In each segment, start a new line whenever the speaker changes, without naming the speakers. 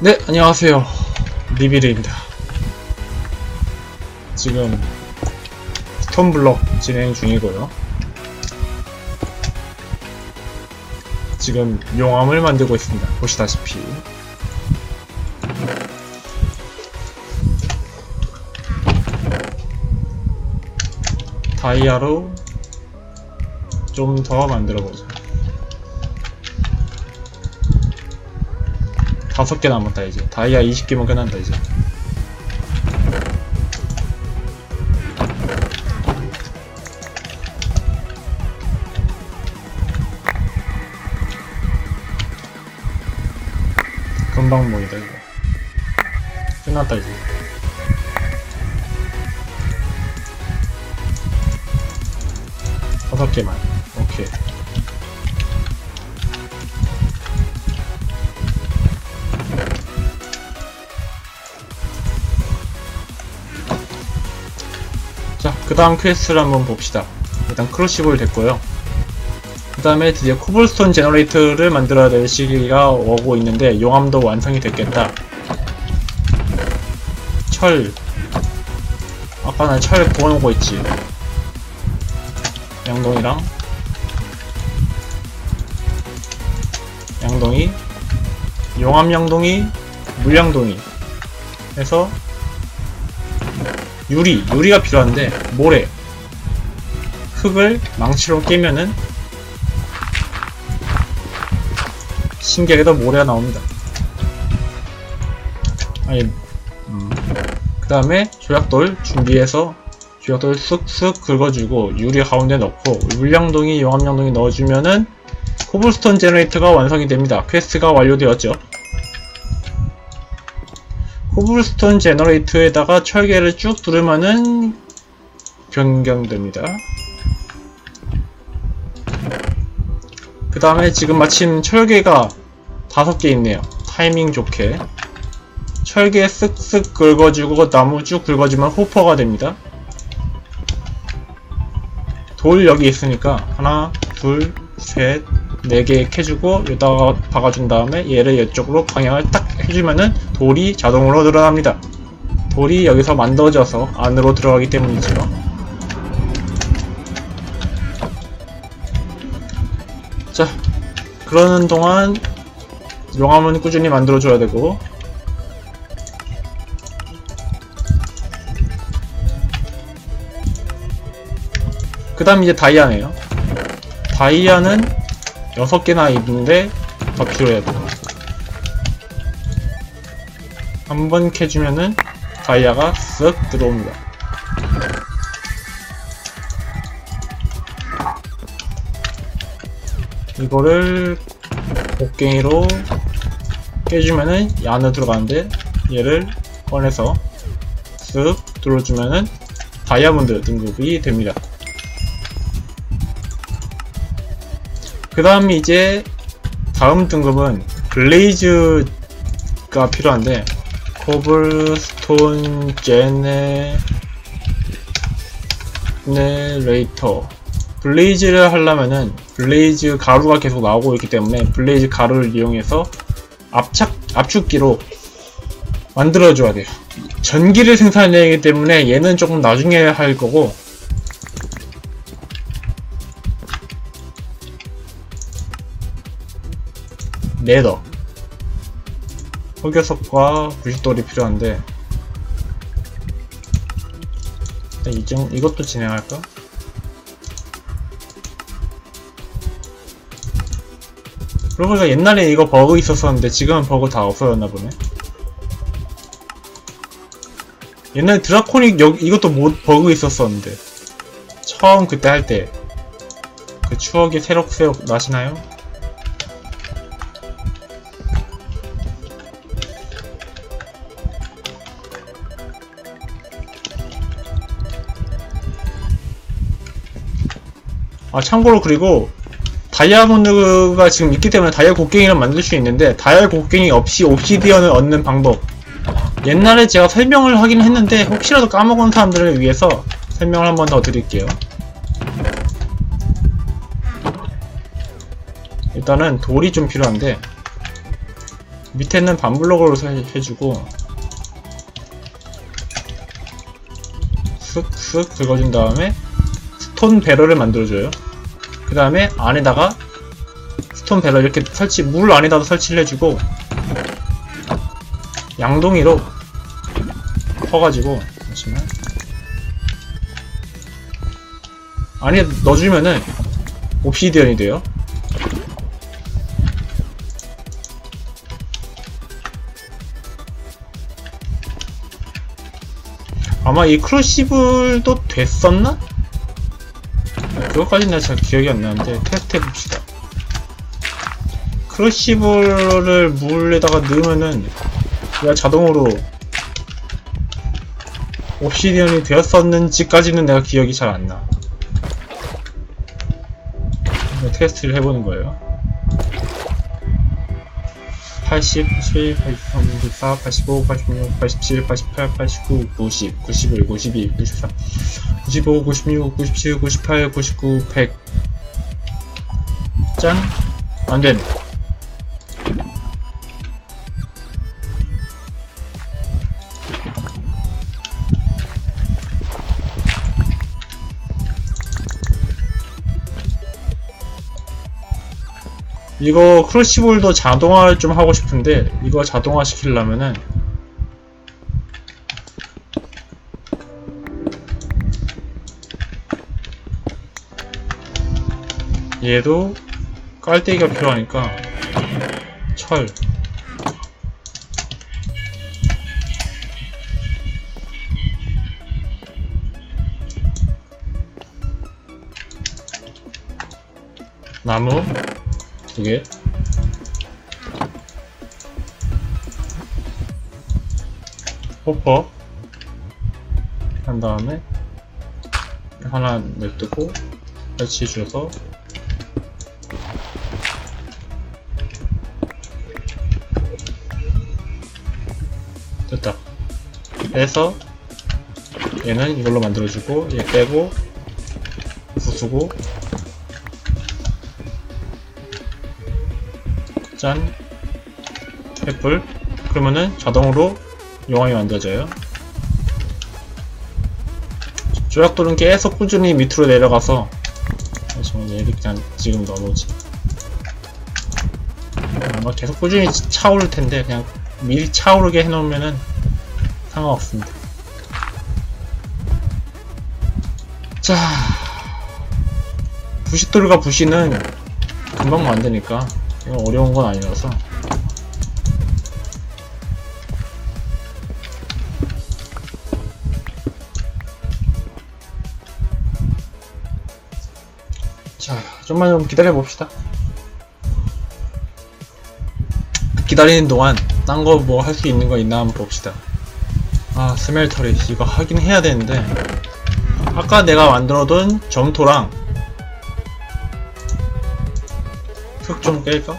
네, 안녕하세요. 리비르입니다. 지금 스톤블럭 진행 중이고요. 지금 용암을 만들고 있습니다. 보시다시피. 다이아로 좀 더 만들어보자. 다섯 개 남았다 이제. 다이아 20개면 끝난다 이제. 금방 모이다 이거. 끝났다 이제. 다섯 개만. 오케이 그 다음 퀘스트를 한번 봅시다. 일단 크로시볼 됐고요. 그 다음에 드디어 코블스톤 제너레이터를 만들어야 될 시기가 오고 있는데 용암도 완성이 됐겠다. 철. 아까 난철 구워놓고 있지. 양동이랑 양동이 용암 양동이 물 양동이 해서 유리, 유리가 필요한데 모래. 흙을 망치로 깨면은 신기하게도 모래가 나옵니다. 아니 음. 그 다음에 조약돌 준비해서 조약돌 쓱쓱 긁어주고 유리 가운데 넣고 물량동이 용암양동이 넣어주면은 코블스톤 제너레이터가 완성이 됩니다. 퀘스트가 완료되었죠 코블스톤 제너레이터에다가 철개를 쭉 두르면은 변경됩니다. 그 다음에 지금 마침 철개가 다섯 개 있네요. 타이밍 좋게. 철개 쓱쓱 긁어주고 나무 쭉 긁어주면 호퍼가 됩니다. 돌 여기 있으니까 하나, 둘, 셋, 네개 캐주고 여기다가 박아준 다음에 얘를 이쪽으로 방향을 딱 해주면은 돌이 자동으로 늘어납니다. 돌이 여기서 만들어져서 안으로 들어가기 때문이죠. 자, 그러는 동안 용암은 꾸준히 만들어줘야 되고 그 다음 이제 다이아네요. 다이아는 6개나 있는데 더 필요해야 돼요. 한 번 캐주면은 다이아가 쓱 들어옵니다. 이거를 곡괭이로 깨주면은 이 안으로 들어가는데 얘를 꺼내서 쓱 들어주면은 다이아몬드 등급이 됩니다. 그 다음 이제 다음 등급은 블레이즈가 필요한데 코블스톤 제네레이터 블레이즈를 하려면은 블레이즈 가루가 계속 나오고 있기 때문에 블레이즈 가루를 이용해서 압착 압축기로 만들어줘야 돼요. 전기를 생산해야 하기 때문에 얘는 조금 나중에 할 거고 레더. 흑요석과 부식돌이 필요한데. 일단 이정 이것도 진행할까? 그러고 보니까 옛날에 이거 버그 있었었는데 지금은 버그 다 없어졌나 보네. 옛날에 드라코닉 여기 이것도 뭐 버그 있었었는데. 처음 그때 할 때. 그 추억이 새록새록 나시나요? 아 참고로 그리고 다이아몬드가 지금 있기 때문에 다이아 곡괭이를 만들 수 있는데 다이아 곡괭이 없이 옵시디언을 얻는 방법. 옛날에 제가 설명을 하긴 했는데 혹시라도 까먹은 사람들을 위해서 설명을 한 번 더 드릴게요. 일단은 돌이 좀 필요한데 밑에는 반블럭으로 해- 해주고 쓱쓱 긁어준 다음에 스톤 배럴을 만들어줘요. 그 다음에 안에다가 스톤 배럴 이렇게 설치 물 안에다가 설치를 해주고 양동이로 퍼가지고 잠시만 안에 넣어주면은 옵시디언이 돼요. 아마 이 크루시블도 됐었나? 그것까지는 잘 기억이 안 나는데 테스트 해봅시다. 크루시블을 물에다가 넣으면은 얘가 자동으로 옵시디언이 되었었는지까지는 내가 기억이 잘 안 나. 테스트를 해보는 거예요. 80, 81, 83, 84, 85, 86, 87, 88, 89, 90, 91, 92, 93, 95, 96, 97, 98, 99, 100. 짠! 안 되네. 이거 크러시볼도 자동화를 좀 하고 싶은데 이거 자동화 시키려면은 얘도 깔때기가 필요하니까 철 나무 두 개. 호퍼. 한 다음에 하나 냅두고 설치해 줘서 해서 얘는 이걸로 만들어주고 얘 빼고 부수고 짠 애플 그러면은 자동으로 용암이 만들어져요. 조약돌은 계속 꾸준히 밑으로 내려가서 잠시만 얘를 그냥 지금 넣어놓지. 아마 계속 꾸준히 차오를 텐데 그냥 미리 차오르게 해놓으면은 상관없습니다. 자 부시돌과 부시는 금방 만드니까 이거 어려운 건 아니라서. 자 좀만 좀 기다려 봅시다. 기다리는 동안 딴 거 뭐 할 수 있는 거 있나 한번 봅시다 아 스멜터리 이거 하긴 해야 되는데 아까 내가 만들어둔 점토랑 흙 좀 깰까?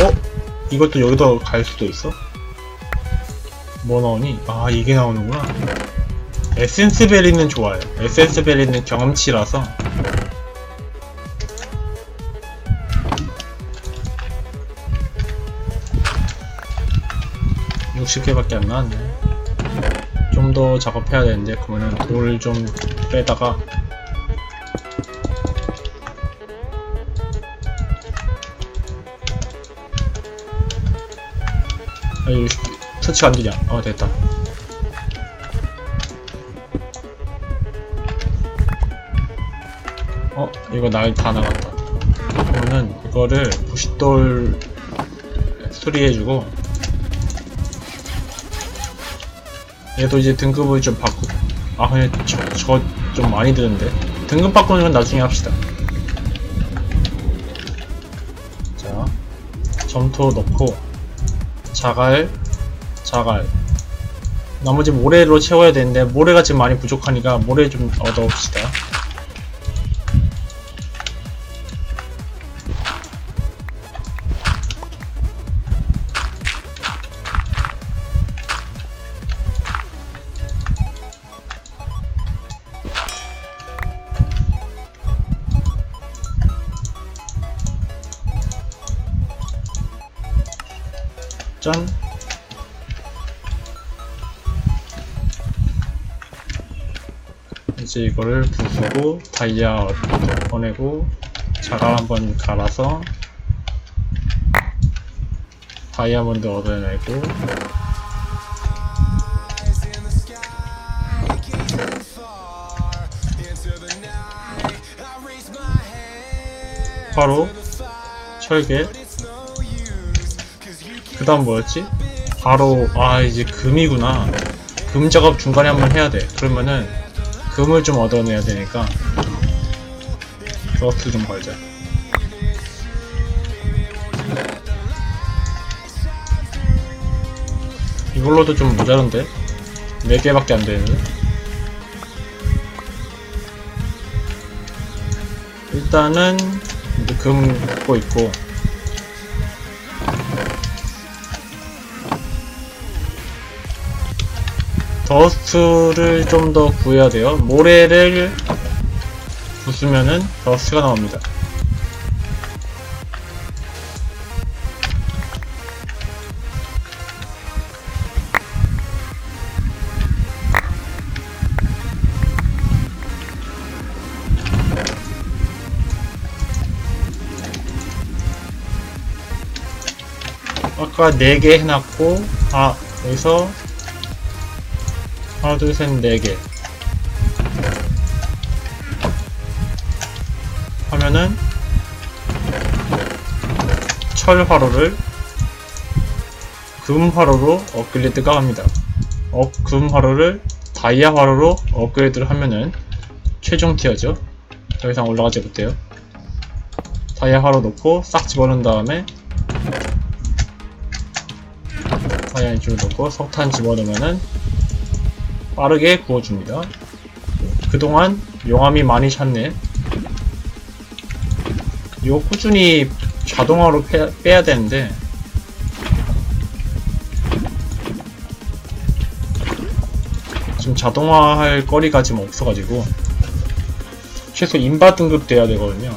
어? 이것도 여기다 갈 수도 있어? 뭐 나오니? 아 이게 나오는구나 에센스 베리는 좋아요 에센스 베리는 경험치라서 (60개밖에) 안 나왔네. 좀 더 작업해야 되는데 그러면 돌 좀 빼다가. 아유 터치가 안 되냐 어 됐다. 어 이거 날 다 나갔다. 그러면은 이거를 부싯돌 수리해주고 얘도 이제 등급을 좀 바꾸 아 근데 저좀 많이 드는데 등급 바꾸는 건 나중에 합시다 자 점토 넣고 자갈, 자갈. 나머지 모래로 채워야 되는데 모래가 지금 많이 부족하니까 모래 좀 얻어옵시다. 짠. 이제 이거를 부수고 다이아 꺼내고 자갈 한번 갈아서 다이아몬드 얻어내고 바로 철개 그 다음 뭐였지? 바로 아 이제 금이구나 금 작업 중간에 한번 해야 돼 그러면은 금을 좀 얻어내야 되니까 러스트 좀 걸자 이걸로도 좀 모자란데? 4개밖에 안 되는데 일단은 이제 금 굽고 있고 더스트를 좀 더 구해야 돼요. 모래를 부수면은 더스트가 나옵니다. 아까 4개 해놨고, 아, 여기서 하나, 둘, 셋, 네 개. 하면은 철 화로를 금 화로로 업그레이드가 합니다. 업, 금 화로를 다이아 화로로 업그레이드를 하면은 최종 티어죠. 더 이상 올라가지 못해요. 다이아 화로 놓고 싹 집어넣은 다음에 다이아 인줄 넣고 석탄 집어넣으면은 빠르게 구워줍니다. 그동안 용암이 많이 찼네. 이거 꾸준히 자동화로 빼, 빼야 되는데 지금 자동화할 거리가 지금 없어가지고 최소 인바 등급 돼야 되거든요.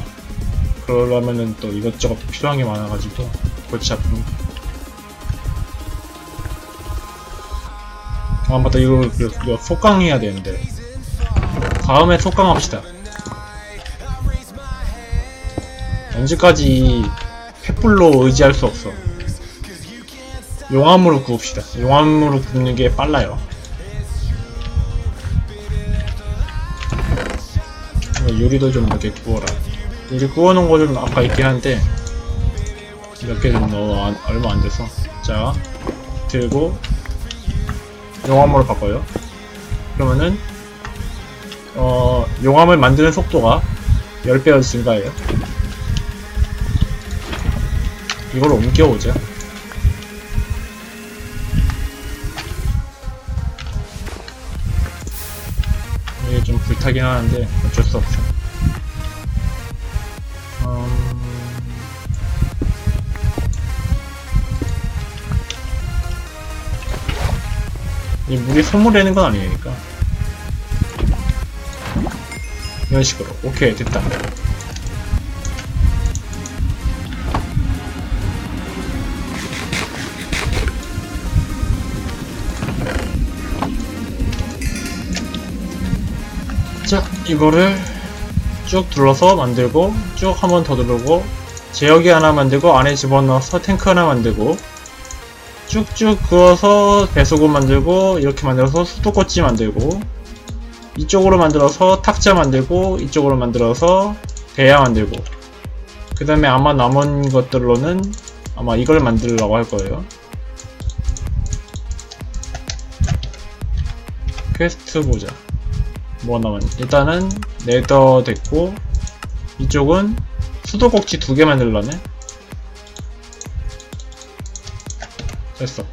그러려면은 또 이것저것 필요한 게 많아가지고 골치 아픕니다. 아 맞다. 이거, 이거, 이거 속강 해야 되는데. 다음에 속강 합시다. 언제까지 횃불로 의지할 수 없어. 용암으로 구웁시다. 용암으로 굽는 게 빨라요. 유리도 좀 몇 개 구워라. 유리 구워놓은 거 좀 아까 있긴 한데 몇 개 좀 넣어. 안- 얼마 안 돼서. 자 들고 용암으로 바꿔요. 그러면은 어, 용암을 만드는 속도가 10배가 증가해요. 이걸 옮겨오자. 이게 좀 불타긴 하는데 어쩔 수 없어. 이 물이 소물되는 건 아니니까. 이런 식으로. 오케이 됐다. 자 이거를 쭉 둘러서 만들고 쭉 한 번 더 누르고 제어기 하나 만들고 안에 집어넣어서 탱크 하나 만들고 쭉쭉 그어서 배수구 만들고 이렇게 만들어서 수도꼭지 만들고 이쪽으로 만들어서 탁자 만들고 이쪽으로 만들어서 대야 만들고. 그 다음에 아마 남은 것들로는 아마 이걸 만들려고 할 거예요. 퀘스트 보자. 뭐 남았니 일단은 네더 됐고 이쪽은 수도꼭지 두 개 만들려네 됐어.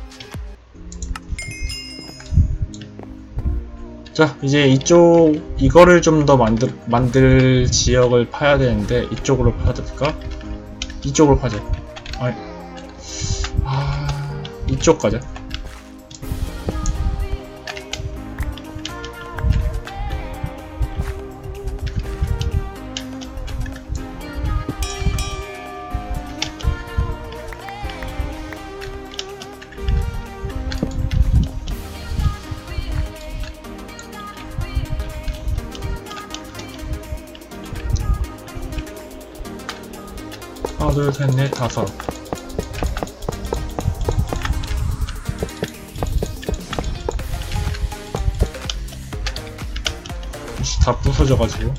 자, 이제 이쪽, 이거를 좀 더 만들, 만들 지역을 파야 되는데, 이쪽으로 파야 될까? 이쪽으로 파자. 아니, 아, 이쪽 가자. 하나, 둘, 셋, 넷, 다섯. 다 부서져가지고.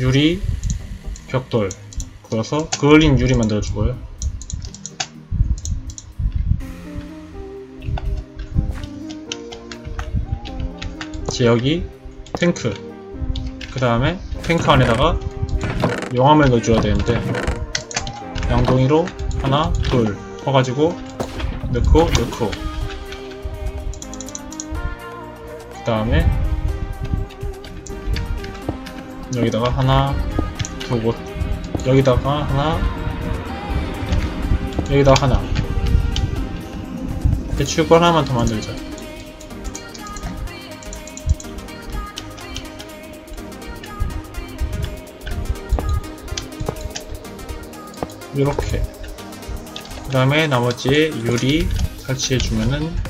유리, 벽돌. 그어서 그을린 유리 만들어주고요. 이제 여기 탱크. 그 다음에 탱크 안에다가 용암을 넣어줘야 되는데 양동이로 하나, 둘 퍼가지고 넣고 넣고 그 다음에 여기다가 하나 두고 여기다가 하나 여기다가 하나. 배출구 하나만 더 만들자. 이렇게. 그 다음에 나머지 유리 설치해주면은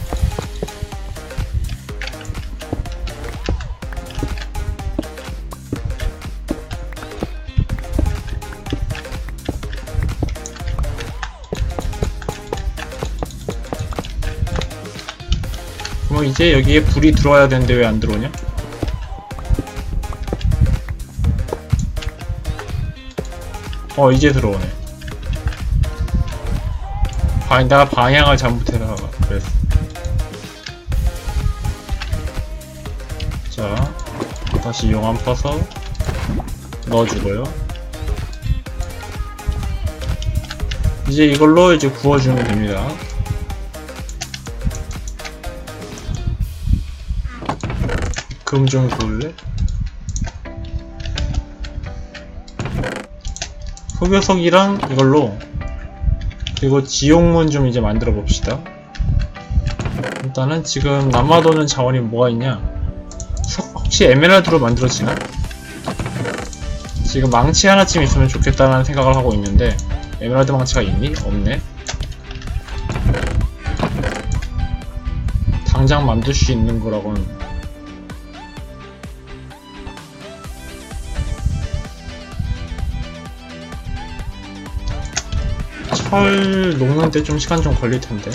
그럼 이제 여기에 불이 들어와야 되는데 왜 안 들어오냐? 어 이제 들어오네. 방, 내가 방향을 잘못해서 그랬어. 자 다시 용암 퍼서 넣어주고요. 이제 이걸로 이제 구워주면 됩니다 금좀 구울래? 흑요석이랑 이걸로 그리고 지옥문 좀 이제 만들어 봅시다 일단은 지금 남아도는 자원이 뭐가 있냐 석- 혹시 에메랄드로 만들어지나? 지금 망치 하나쯤 있으면 좋겠다는 생각을 하고 있는데 에메랄드 망치가 있니? 없네 당장 만들 수 있는 거라고는 철 녹는데 좀 시간 좀 걸릴 텐데.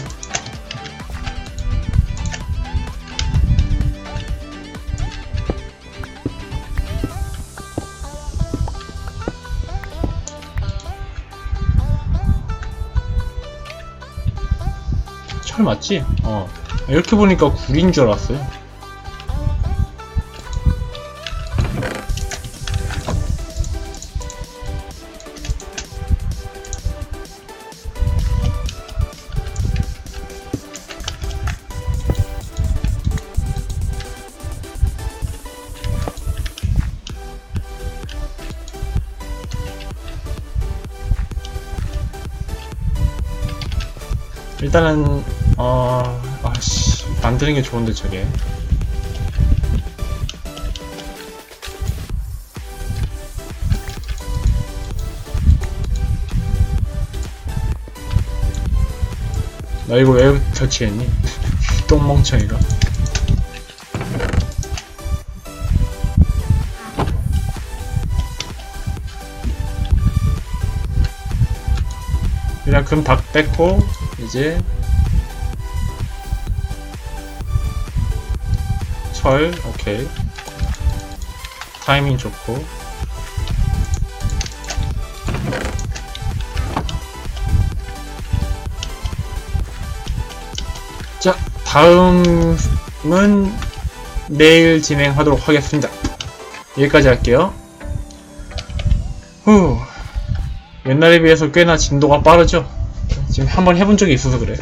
철 맞지? 어. 이렇게 보니까 굴인 줄 알았어요. 일단은 어 아씨. 만드는 게 좋은데 저게. 나 이거 왜 설치했니? 똥멍청이가 그냥 금다 뺐고 이제 철 오케이. 타이밍 좋고. 자 다음은 내일 진행하도록 하겠습니다. 여기까지 할게요. 후. 옛날에 비해서 꽤나 진도가 빠르죠 지금 한번 해본 적이 있어서 그래